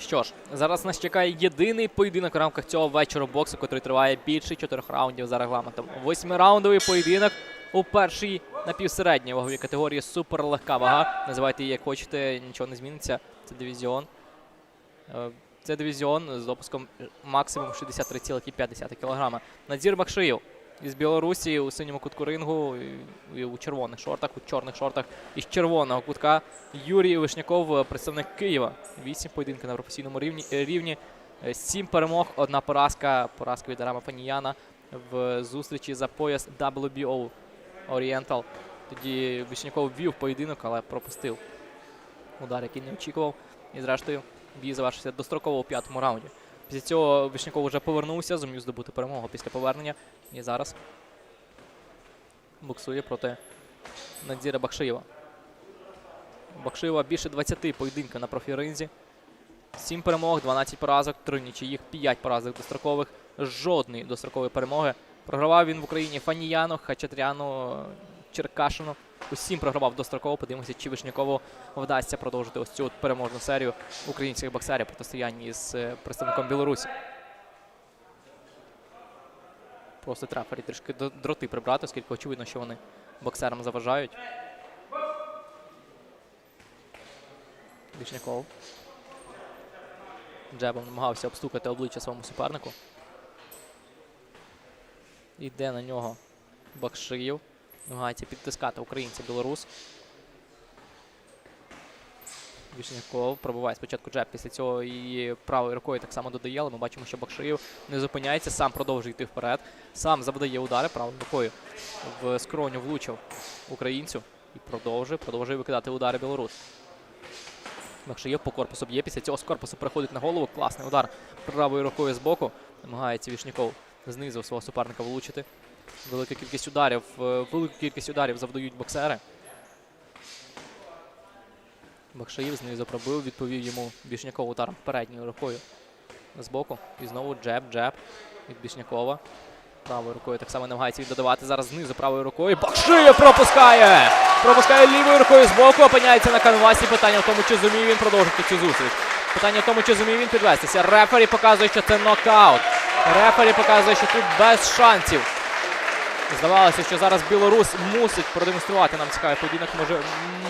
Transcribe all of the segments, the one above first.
Що ж, зараз нас чекає єдиний поєдинок в рамках цього вечора боксу, який триває більше чотирьох раундів за регламентом. Восьмираундовий поєдинок у першій напівсередній ваговій категорії суперлегка вага. Називайте її як хочете, нічого не зміниться. Це дивізіон. Е, Це дивізіон з допуском максимум 63,5 кг. Надзір Бакшиїв із Білорусі у синьому кутку рингу і- у червоних шортах, у чорних шортах із червоного кутка. Юрій Вишняков, представник Києва. Вісім поєдинків на професійному рівні. е, рівні. Е, Сім перемог, одна поразка. Поразка від Арама Фаніяна в зустрічі за пояс WBO Oriental. Тоді Вишняков вів поєдинок, але пропустив удар, який не очікував. І зрештою бій завершився достроково у п'ятому раунді. Після цього Вишняков вже повернувся, зумів здобути перемогу після повернення. І зараз боксує проти Надзіра Бакшиєва. У Бакшиєва більше 20 поєдинків на профіринзі. 7 перемог, 12 поразок, 3 нічиїх, 5 поразок дострокових, жодної дострокової перемоги. Програвав він в Україні Фаніяну, Хачатряну, Черкашину. Усім програвав достроково. Подивимося, чи Вишнякову вдасться продовжити ось цю от переможну серію українських боксерів протистоянні з е, представником Білорусі. Просто треба трішки дроти прибрати, оскільки очевидно, що вони боксерам заважають. Вишняков. Джебом намагався обстукати обличчя своєму супернику. Йде на нього Бакшиїв. Намагається підтискати українця білорус. Вішняков пробиває спочатку джеб, після цього і правою рукою так само додає, але ми бачимо, що Бакшиїв не зупиняється, сам продовжує йти вперед. Сам завдає удари правою рукою в скроню влучив українцю і продовжує, продовжує викидати удари білорус. Бакшиєв по корпусу б'є, після цього з корпусу приходить на голову. Класний удар правою рукою з боку. Намагається Вішняков знизу свого суперника влучити. Велика кількість ударів, е, велику кількість ударів завдають боксери. Бакшаїв знизу пробив, відповів йому Бішняков ударом передньою рукою з боку. І знову джеб, джеб від Бішнякова. Правою рукою так само намагається віддавати зараз знизу правою рукою. Бакшиєв пропускає! Пропускає лівою рукою з боку, опиняється на канвасі. Питання в тому, чи зумів він продовжити цю зустріч. Питання в тому, чи зумів він підвестися. Рефері показує, що це нокаут. Рефері показує, що тут без шансів. Здавалося, що зараз білорус мусить продемонструвати нам цікавий поєдинок, може,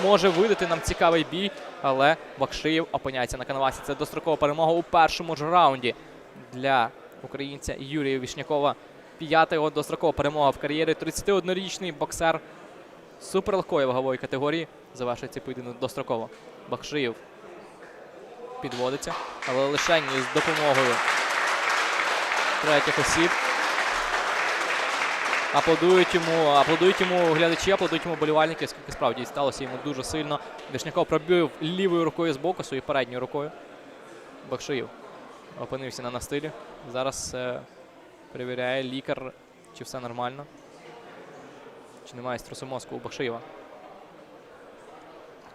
може видати нам цікавий бій, але Бакшиєв опиняється на канвасі. Це дострокова перемога у першому ж раунді для українця Юрія Вішнякова. П'ята його дострокова перемога в кар'єрі. 31-річний боксер суперлегкої вагової категорії. Завершує цей поєдинок достроково. Бакшиєв підводиться, але лише з допомогою третіх осіб. Аплодують йому, аплодують йому глядачі, аплодують йому болівальники, оскільки справді сталося йому дуже сильно. Вишняков пробив лівою рукою з боку, своєю передньою рукою. Бакшиїв опинився на настилі. Зараз е, перевіряє лікар, чи все нормально. Чи немає струсу мозку у Бакшиєва.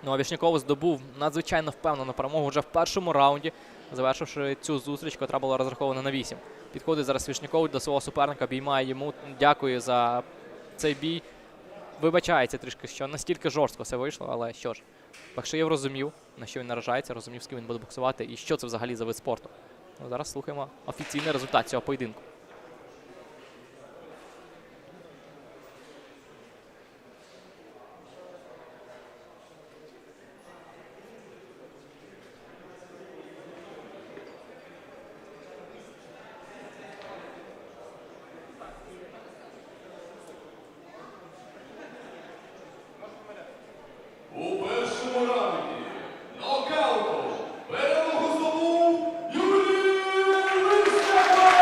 Ну а Вішняков здобув надзвичайно впевнену перемогу вже в першому раунді, завершивши цю зустріч, яка була розрахована на 8. Підходить зараз Вішняков до свого суперника, обіймає йому. Дякую за цей бій. Вибачається трішки, що настільки жорстко все вийшло, але що ж, Бакшиєв розумів, на що він наражається, розумів, з ким він буде боксувати і що це взагалі за вид спорту. Ну, зараз слухаємо офіційний результат цього поєдинку. У першому раунді нокаутом перемогу здобув Юрій Вишняков!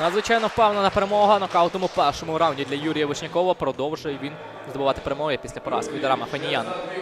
Надзвичайно впевнена перемога нокаутом у першому раунді для Юрія Вишнякова. Продовжує він здобувати перемоги після поразки від Рама Фаніяна.